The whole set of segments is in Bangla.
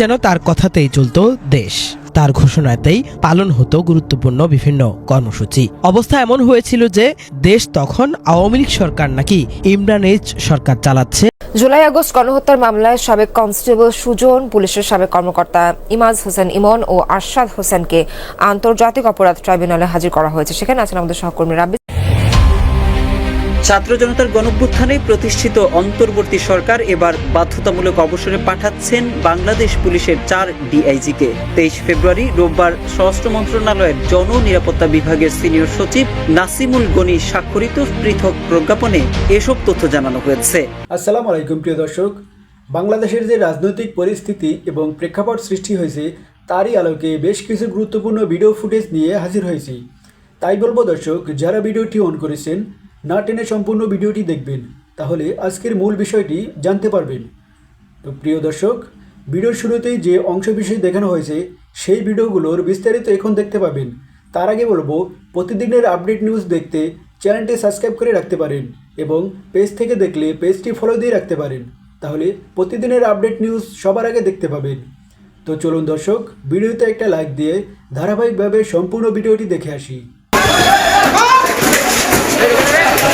যেন তার কথাতেই চলতো দেশ। তার ঘোষণাতেই পালন হতো গুরুত্বপূর্ণ বিভিন্ন কর্মসূচি। অবস্থা এমন হয়েছিল যে দেশ তখন আওয়ামী লীগ সরকার নাকি ইমরান এইচ সরকার চালাচ্ছে। জুলাই আগস্ট গণহত্যার মামলায় সাবেক কনস্টেবল সুজন, পুলিশের সাবেক কর্মকর্তা ইমাজ হোসেন ইমন ও আরশাদ হোসেনকে আন্তর্জাতিক অপরাধ ট্রাইব্যুনালে হাজির করা হয়েছে। সেখানে আছেন আমাদের সহকর্মী রাব্বি। ছাত্র জনতার গণভ্যুত্থানে প্রতিষ্ঠিত অন্তর্বর্তী সরকার এবার বাধ্যতামূলক অবসরে পাঠাচ্ছেন বাংলাদেশ পুলিশের চার ডিআইজিকে। তেইশ ফেব্রুয়ারি রোববার স্বরাষ্ট্র মন্ত্রণালয়ের জননিরাপত্তা বিভাগের সিনিয়র সচিব নাসিমুল গনি স্বাক্ষরিত পৃথক প্রজ্ঞাপনে এসব তথ্য জানানো হয়েছে। আসসালামু আলাইকুম, প্রিয় দর্শক। বাংলাদেশের যে রাজনৈতিক পরিস্থিতি এবং প্রেক্ষাপট সৃষ্টি হয়েছে, তারই আলোকে বেশ কিছু গুরুত্বপূর্ণ ভিডিও ফুটেজ নিয়ে হাজির হয়েছি। তাই বলব দর্শক, যারা ভিডিওটি অন করেছেন না টেনে সম্পূর্ণ ভিডিওটি দেখবেন। তাহলে আজকের মূল বিষয়টি জানতে পারবেন। তো প্রিয় দর্শক, ভিডিওর শুরুতেই যে অংশ বিষয় দেখানো হয়েছে, সেই ভিডিওগুলোর বিস্তারিত এখন দেখতে পাবেন। তার আগে বলব, প্রতিদিনের আপডেট নিউজ দেখতে চ্যানেলটি সাবস্ক্রাইব করে রাখতে পারেন এবং পেজ থেকে দেখলে পেজটি ফলো দিয়ে রাখতে পারেন। তাহলে প্রতিদিনের আপডেট নিউজ সবার আগে দেখতে পাবেন। তো চলুন দর্শক, ভিডিওতে একটা লাইক দিয়ে ধারাবাহিকভাবে সম্পূর্ণ ভিডিওটি দেখে আসি।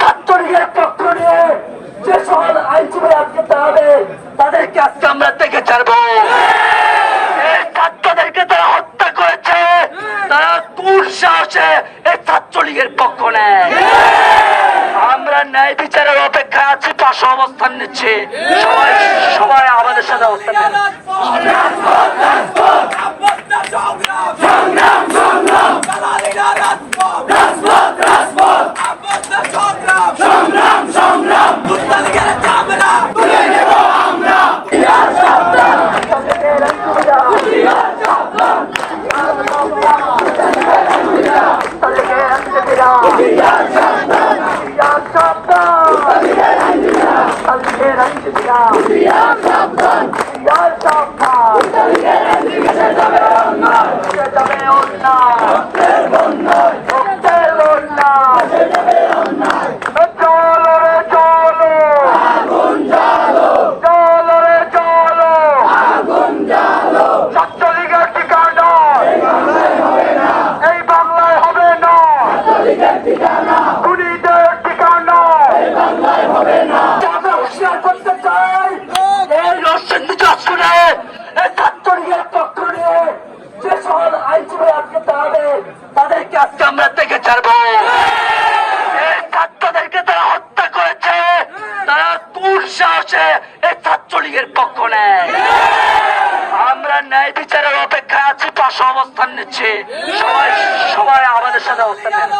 ছাত্রলীগের পক্ষ নিয়ে যে সকল আইনজীবী আজকে দাঁড়াবে তাদেরকে আজকে আমরা দেখে ছাড়বো এই ছাত্রদেরকে তারা হত্যা করেছে তারা কোন সাহসে এই পক্ষ নেয়। আমরা ন্যায় বিচারের অপেক্ষা আছি, পাশে অবস্থান নিচ্ছে। সবাই সবাই আমাদের সাথে অবস্থান নিন। চলো রে চলো আগুন জ্বালো চলো রে চলো আগুন জ্বালো ছাত্রলীগের ঠিকানা এই বাংলায় হবে না খুনিদের ঠিকানা আমরা হুঁশিয়ার করতে চাই এই রশ্মিন নিচস শুনে এই ছাত্রলীগের পক্ষ নিয়ে যে সকল আইনজীবী আজকে দাঁড়াবে আজকে আমরা দেখে ছাড়বো। এই ছাত্রদেরকে তারা হত্যা করেছে। তারা কোন সাহসে এই ছাত্রলীগের পক্ষ নেয়? আমরা ন্যায় বিচারের অপেক্ষায় আছি, পাশে অবস্থান নিচ্ছি সবাই সবাই আমাদের সাথে অবস্থান নিন।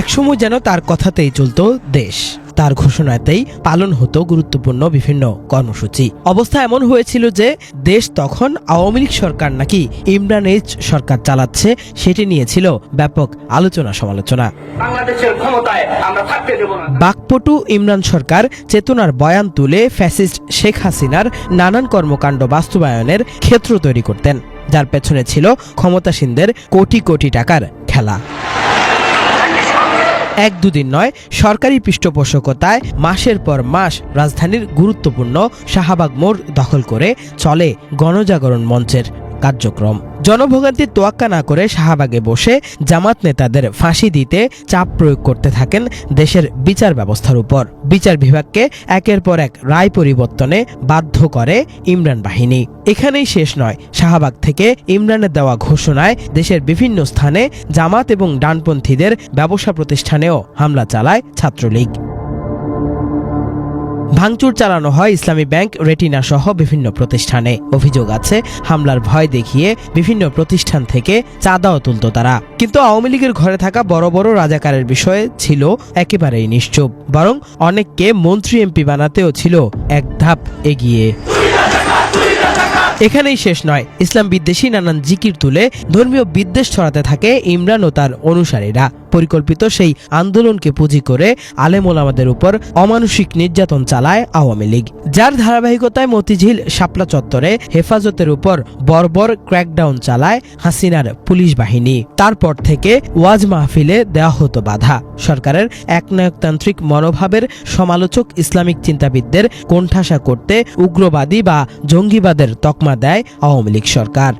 একসময় যেন তার কথাতেই চলতো দেশ। তার ঘোষণাতেই পালন হতো গুরুত্বপূর্ণ বিভিন্ন কর্মসূচি। অবস্থা এমন হয়েছিল যে দেশ তখন আওয়ামী লীগ সরকার নাকি ইমরান এইচ সরকার চালাচ্ছে সেটি নিয়েছিল ব্যাপক আলোচনা সমালোচনা। বাকপটু ইমরান সরকার চেতনার বয়ান তুলে ফ্যাসিস্ট শেখ হাসিনার নানান কর্মকাণ্ড বাস্তবায়নের ক্ষেত্র তৈরি করতেন যার পেছনে ছিল ক্ষমতাসীনদের কোটি কোটি টাকার খেলা। এক দুদিন নয়, সরকারি পৃষ্ঠপোষকতায় মাসের পর মাস রাজধানীর গুরুত্বপূর্ণ শাহবাগ মোড় দখল করে চলে গণজাগরণ মঞ্চের। কার্যক্রম। জনভোগান্তির তোয়াক্কা না করে শাহবাগে বসে জামাত নেতাদের ফাঁসি দিতে চাপ প্রয়োগ করতে থাকেন দেশের বিচার ব্যবস্থার উপর। বিচার বিভাগকে একের পর এক রায় পরিবর্তনে বাধ্য করে ইমরান বাহিনী। এখানেই শেষ নয়, শাহবাগ থেকে ইমরানের দেওয়া ঘোষণায় দেশের বিভিন্ন স্থানে জামাত এবং ডানপন্থীদের ব্যবসা প্রতিষ্ঠানেও হামলা চালায় ছাত্রলীগ। ভাঙচুর চালানো হয় ইসলামী ব্যাংক, রেটিনা সহ বিভিন্ন প্রতিষ্ঠানে। অভিযোগ আছে, হামলার ভয় দেখিয়ে বিভিন্ন প্রতিষ্ঠান থেকে চাঁদাও তুলত তারা। কিন্তু আওয়ামী লীগের ঘরে থাকা বড় বড় রাজাকারের বিষয়ে ছিল একেবারেই নিশ্চুপ। বরং অনেককে মন্ত্রী এমপি বানাতেও ছিল এক ধাপ এগিয়ে। এখানেই শেষ নয়। ইসলাম বিদ্বেষী নানান জিকির তুলে ধর্মীয় বিদ্বেষ ছড়াতে থাকে ইমরান ও তার অনুসারীরা। পরিকল্পিত সেই আন্দোলনকে পুঁজি করে আলেম ওলামাদের উপর অমানসিক নির্যাতন চালায় আওয়ামী লীগ। যার ধারাবাহিকতায় মতিঝিল শাপলা চত্বরে হেফাজতের উপর বর্বর ক্র্যাকডাউন চালায় হাসিনার পুলিশ বাহিনী। তারপর থেকে ওয়াজ মাহফিলে দেওয়া হতো বাধা। সরকারের একনায়কতান্ত্রিক মনোভাবের সমালোচক ইসলামিক চিন্তাবিদদের কোণঠাসা করতে উগ্রবাদী বা জঙ্গিবাদের তকমা দেয় আওয়ামী লীগ সরকার।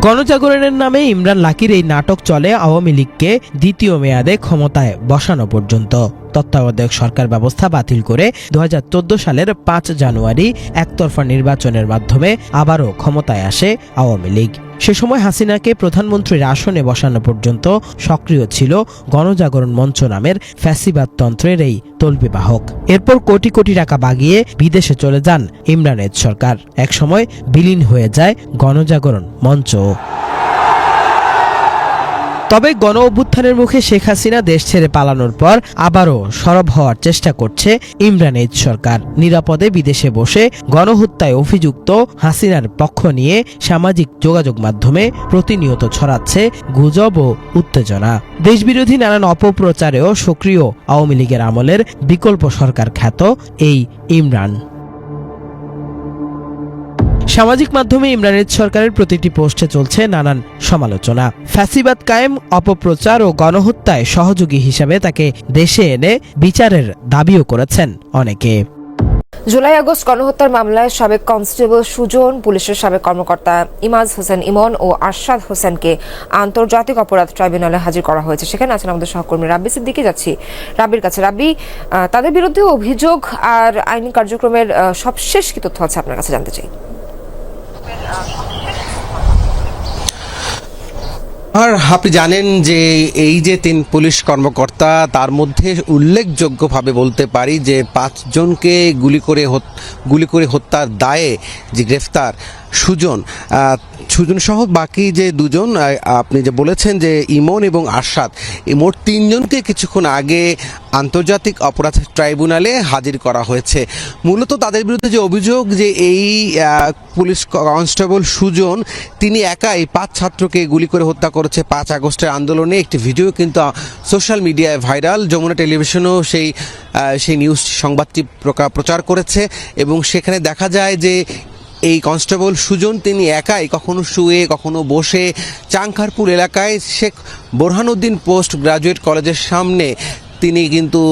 গণজাগরণের নামে ইমরান লাকির এই নাটক চলে আওয়ামী লীগকে দ্বিতীয় মেয়াদে ক্ষমতায় বসানো পর্যন্ত। তত্ত্বাবধায়ক সরকার ব্যবস্থা বাতিল করে দু হাজার চোদ্দ সালের পাঁচ জানুয়ারি একতরফা নির্বাচনের মাধ্যমে আবারও ক্ষমতায় আসে আওয়ামী লীগ। সে সময় হাসিনাকে প্রধানমন্ত্রীর আসনে বসানো পর্যন্ত সক্রিয় ছিল গণজাগরণ মঞ্চ নামের ফ্যাসিবাদতন্ত্রের এই তল্পিবাহক এরপর কোটি কোটি টাকা বাগিয়ে বিদেশে চলে যান ইমরানের সরকার। একসময় বিলীন হয়ে যায় গণজাগরণ মঞ্চ তবে গণ অভ্যুত্থানের মুখে শেখ হাসিনা দেশ ছেড়ে পালানোর পর আবারও সরব হওয়ার চেষ্টা করছে ইমরান এইদ সরকার। নিরাপদে বিদেশে বসে গণহত্যায় অভিযুক্ত হাসিনার পক্ষ নিয়ে সামাজিক যোগাযোগ মাধ্যমে প্রতিনিয়ত ছড়াচ্ছে গুজব ও উত্তেজনা। দেশবিরোধী নানান অপপ্রচারেও সক্রিয় আওয়ামী লীগের আমলের বিকল্প সরকার খ্যাত এই ইমরান। সামাজিক মাধ্যমে ইমরানের সরকারের প্রতিটি পোস্টে চলছে নানান সমালোচনা। ফ্যাসিবাদ কায়েম, অপপ্রচার ও গণহত্যায় সহযোগী হিসাবে তাকে দেশে এনে বিচারের দাবিও করেছেন অনেকে। জুলাই আগস্ট গণহত্যার মামলায় সাবেক কনস্টেবল সুজন, পুলিশের সাবেক কর্মকর্তা ইমাজ হোসেন ইমন ও আরশাদ হোসেনকে আন্তর্জাতিক অপরাধ ট্রাইব্যুনালে হাজির করা হয়েছে। সেখানে আছেন আমাদের সহকর্মী রাব্বি সিদ্দিকি। যাচ্ছি রাব্বির কাছে। রাব্বি তাদের বিরুদ্ধে অভিযোগ আর আইনি কার্যক্রমের সবশেষ কি তথ্য আছে আপনার কাছে জানতে চাই? আর আপনি জানেন যে এই যে তিন পুলিশ কর্মকর্তা, তার মধ্যে উল্লেখযোগ্যভাবে বলতে পারি যে পাঁচজনকে গুলি করে গুলি করে হত্যার দায়ে যে গ্রেফতার সুজন সুজন সহ বাকি যে দুজন আপনি যে বলেছেন যে ইমন এবং আরশাদ এই মোট তিনজনকে কিছুক্ষণ আগে আন্তর্জাতিক অপরাধ ট্রাইব্যুনালে হাজির করা হয়েছে। মূলত তাদের বিরুদ্ধে যে অভিযোগ যে এই পুলিশ কনস্টেবল সুজন, তিনি একাই পাঁচ ছাত্রকে গুলি করে হত্যা করেছে পাঁচ আগস্টের আন্দোলনে। একটি ভিডিও কিন্তু সোশ্যাল মিডিয়ায় ভাইরাল। যমুনা টেলিভিশনও সেই সেই নিউজ সংবাদটি প্রচার করেছে এবং সেখানে দেখা যায় যে এই কনস্টেবল সুজন, তিনি একাই কখনো শুয়ে, কখনো বসে চাংখারপুর এলাকায় শেখ বোরহানুদ্দিন পোস্ট গ্রাজুয়েট কলেজের সামনে তিনি কিন্তু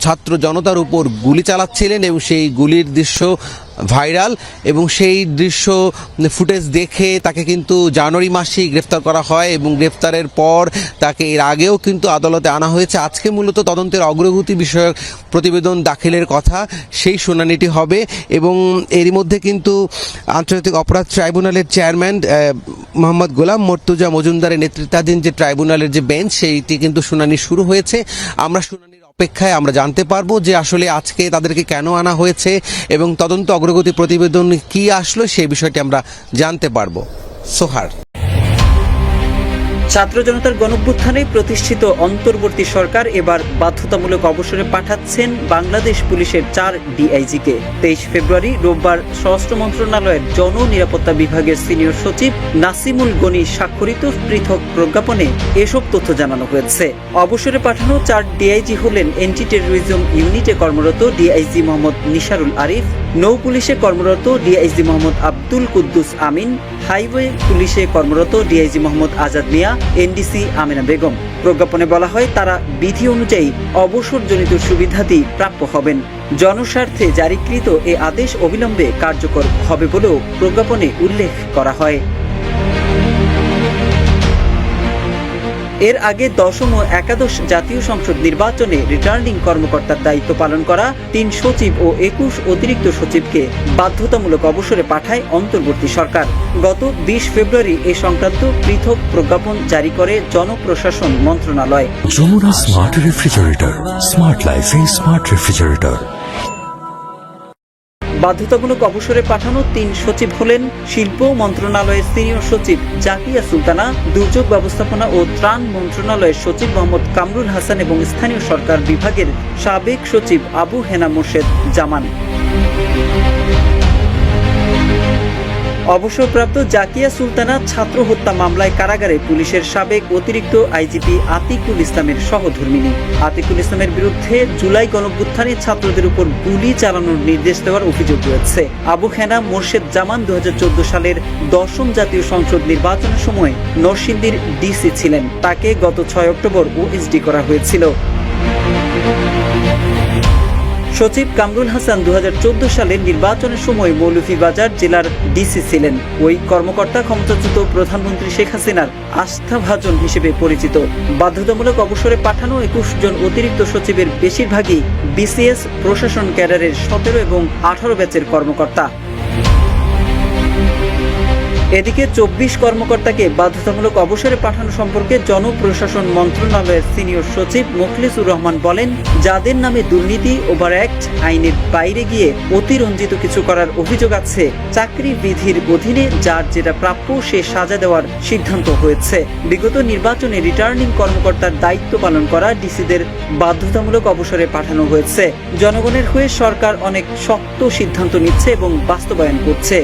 ছাত্র জনতার উপর গুলি চালাচ্ছিলেন এবং সেই গুলির দৃশ্য ভাইরাল এবং সেই দৃশ্য ফুটেজ দেখে তাকে কিন্তু জানুয়ারি মাসেই গ্রেফতার করা হয় এবং গ্রেফতারের পর তাকে এর আগেও কিন্তু আদালতে আনা হয়েছে। আজকে মূলত তদন্তের অগ্রগতি বিষয়ক প্রতিবেদন দাখিলের কথা, সেই শুনানিটি হবে এবং এরই মধ্যে কিন্তু আন্তর্জাতিক অপরাধ ট্রাইব্যুনালের চেয়ারম্যান মোহাম্মদ গোলাম মর্তুজা মজুমদারের নেতৃত্বাধীন যে ট্রাইব্যুনালের যে বেঞ্চ, সেইটি কিন্তু শুনানি শুরু হয়েছে। আমরা শুনানির অপেক্ষায় আমরা জানতে পারব যে আসলে আজকে তাদেরকে কেন আনা হয়েছে এবং তদন্ত অগ্রগতি প্রতিবেদন কি আসলো সেই বিষয়টি আমরা জানতে পারব। সোহার। ছাত্র জনতার গণভ্যুত্থানে প্রতিষ্ঠিত অন্তর্বর্তী সরকার এবার বাধ্যতামূলক অবসরে পাঠাচ্ছেন বাংলাদেশ পুলিশের চার ডিআইজিকে। তেইশ ফেব্রুয়ারি রোববার স্বরাষ্ট্র মন্ত্রণালয়ের জননিরাপত্তা বিভাগের সিনিয়র সচিব নাসিমুল গনি স্বাক্ষরিত পৃথক প্রজ্ঞাপনে এসব তথ্য জানানো হয়েছে। অবসরে পাঠানো চার ডিআইজি হলেন এন্টি টেরোরিজম ইউনিটে কর্মরত ডিআইজি মোহাম্মদ নিসারুল আরিফ নৌ পুলিশে কর্মরত ডিআইজি মোহাম্মদ আব্দুল কুদ্দুস আমিন, হাইওয়ে পুলিশে কর্মরত ডিআইজি মোহাম্মদ আজাদ মিয়া, এনডিসি আমিনা বেগম। প্রজ্ঞাপনে বলা হয়, তারা বিধি অনুযায়ী অবসরজনিত সুবিধাদি প্রাপ্য হবেন। জনস্বার্থে জারিকৃত এ আদেশ অবিলম্বে কার্যকর হবে বলেও প্রজ্ঞাপনে উল্লেখ করা হয়। এর আগে দশম ও একাদশ জাতীয় সংসদ নির্বাচনে রিটার্নিং কর্মকর্তার দায়িত্ব পালন করা তিন সচিব ও একুশ অতিরিক্ত সচিবকে বাধ্যতামূলক অবসরে পাঠায় অন্তর্বর্তী সরকার। গত বিশ ফেব্রুয়ারি এ সংক্রান্ত পৃথক প্রজ্ঞাপন জারি করে জনপ্রশাসন মন্ত্রণালয়। স্মার্ট রেফ্রিজারেটর স্মার্ট লাইফে স্মার্ট রেফ্রিজারেটর বাধ্যতামূলক অবসরে পাঠানো তিন সচিব হলেন শিল্প মন্ত্রণালয়ের সিনিয়র সচিব জাকিয়া সুলতানা, দুর্যোগ ব্যবস্থাপনা ও ত্রাণ মন্ত্রণালয়ের সচিব মোহাম্মদ কামরুল হাসান এবং স্থানীয় সরকার বিভাগের সাবেক সচিব আবু হেনা মোর্শেদ জামান। অবসরপ্রাপ্ত জাকিয়া সুলতানা ছাত্র হত্যা মামলায় কারাগারে পুলিশের সাবেক অতিরিক্ত আইজিপি আতিকুল ইসলামের সহধর্মিনী। আতিকুল ইসলামের বিরুদ্ধে জুলাই গণভ্যুত্থানে ছাত্রদের উপর গুলি চালানোর নির্দেশ দেওয়ার অভিযোগ রয়েছে। আবু খেনা মোর্শেদ জামান দু হাজার চোদ্দ সালের দশম জাতীয় সংসদ নির্বাচনের সময় নরসিংদীর ডিসি ছিলেন। তাকে গত ছয় অক্টোবর ওএসডি করা হয়েছিল। সচিব কামরুল হাসান দু হাজার চৌদ্দ সালের নির্বাচনের সময় মৌলভীবাজার জেলার ডিসি ছিলেন। ওই কর্মকর্তা ক্ষমতাচ্যুত প্রধানমন্ত্রী শেখ হাসিনার আস্থাভাজন হিসেবে পরিচিত। বাধ্যতামূলক অবসরে পাঠানো একুশ জন অতিরিক্ত সচিবের বেশিরভাগই বিসিএস প্রশাসন ক্যাডারের সতেরো এবং আঠারো ব্যাচের কর্মকর্তা। এদিকে চব্বিশ কর্মকর্তাকে বাধ্যতামূলক অবসরে পাঠানো সম্পর্কে জনপ্রশাসন মন্ত্রণালয়ের সিনিয়র সচিব মোখলেসুর রহমান বলেন, যাদের নামে দুর্নীতি ওভার অ্যাক্ট আইনের বাইরে গিয়ে অতিরঞ্জিত কিছু করার অভিযোগ আছে, চাকরি বিধির অধীনে যার যেটা প্রাপ্য সে সাজা দেওয়ার সিদ্ধান্ত হয়েছে। বিগত নির্বাচনে রিটার্নিং কর্মকর্তার দায়িত্ব পালন করা ডিসিদের বাধ্যতামূলক অবসরে পাঠানো হয়েছে। জনগণের হয়ে সরকার অনেক শক্ত সিদ্ধান্ত নিচ্ছে এবং বাস্তবায়ন করছে।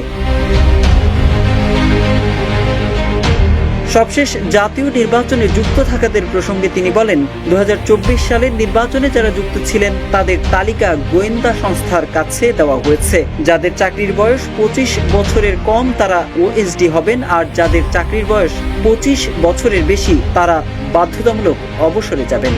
সবশেষ জাতীয় নির্বাচনে যুক্ত থাকাদের প্রসঙ্গে তিনি বলেন দু হাজার চব্বিশ সালের নির্বাচনে যারা যুক্ত ছিলেন, তাদের তালিকা গোয়েন্দা সংস্থার কাছে দেওয়া হয়েছে। যাদের চাকরির বয়স পঁচিশ বছরের কম, তারা ওএসডি হবেন, আর যাদের চাকরির বয়স পঁচিশ বছরের বেশি, তারা বাধ্যতামূলক অবসরে যাবেন।